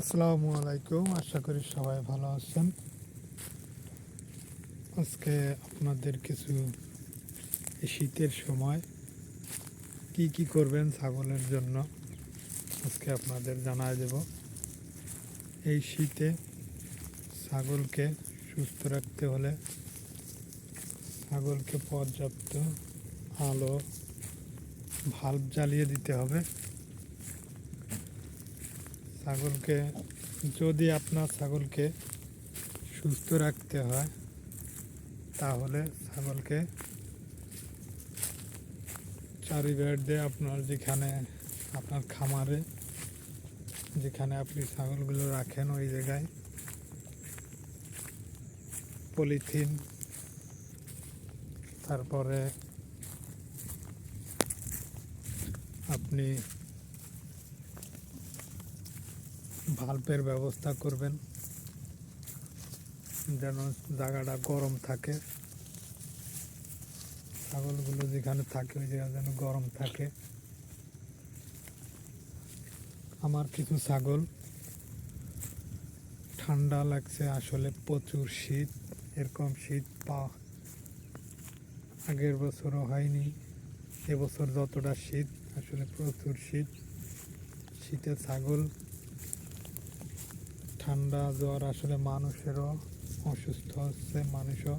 আসসালামু আলাইকুম। আশা করি সবাই ভালো আছেন। আজকে আপনাদের কিছু শীতের সময় কি কি করবেন ছাগলের জন্য আজকে আপনাদের জানাই দেব। এই শীতে ছাগলকে সুস্থ রাখতে হলে ছাগলকে পর্যাপ্ত আলো, ভাল্ব জ্বালিয়ে দিতে হবে। ছাগলকে, যদি আপনার ছাগলকে সুস্থ রাখতে হয়, তাহলে ছাগলকে চারি বেড় দিয়ে আপনার যেখানে আপনার খামারে, যেখানে আপনি ছাগলগুলো রাখেন ওই জায়গায় পলিথিন, তারপরে আপনি ভাল্বের ব্যবস্থা করবেন। যেন জায়গাটা গরম থাকে। ছাগলগুলো যেখানে থাকে, ওই জায়গা যেন গরম থাকে। আমার কিছু ছাগল, ঠান্ডা লাগছে আসলে প্রচুর শীত, এরকম শীত পা আগের বছরও হয়নি, এবছর যতটা শীত, আসলে প্রচুর শীত। শীতে ছাগল ঠান্ডা জ্বর আসলে মানুষেরও অসুস্থ হচ্ছে, মানুষও।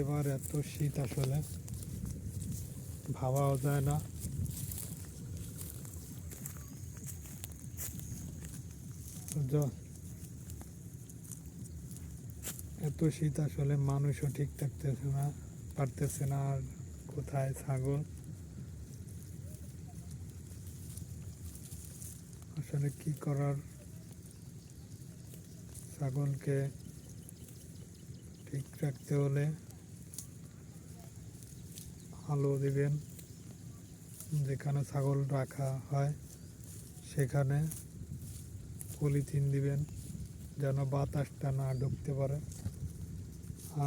এবার এত শীত আসলে ভাবাও যায় না। এত শীত আসলে মানুষও ঠিক থাকতেছে না, পারতেছে না আর কোথায় ছাগল। আসলে কি করার? ছাগলকে ঠিক রাখতে হলে আলো দিবেন। যেখানে ছাগল রাখা হয়, সেখানে পলিথিন দিবেন, যেন বাতাসটা না ঢুকতে পারে।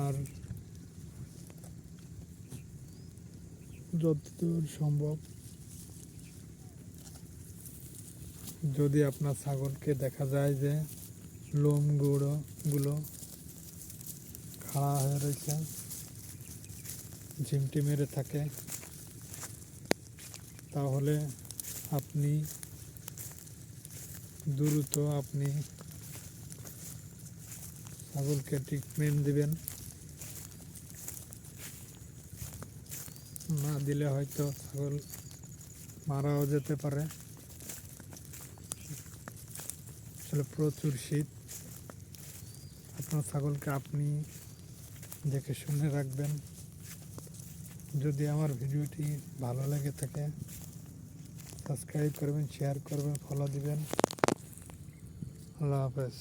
আর যতদূর সম্ভব যদি আপনার ছাগলকে দেখা যায় যে লোম গুঁড়ো গুলো খাড়া হয়ে রয়েছে ঝিমটি মেরে থাকে, তাহলে আপনি দ্রুত আপনি ছাগলকে ট্রিটমেন্ট দিবেন। না দিলে হয়তো ছাগল মারাও যেতে পারে। আসলে প্রচুর শীত। আপনার ছাগলকে আপনি দেখে শুনে রাখবেন। যদি আমার ভিডিওটি ভালো লেগে থাকে সাবস্ক্রাইব করবেন শেয়ার করবেন ফলো দিবেন। আল্লাহ হাফেজ।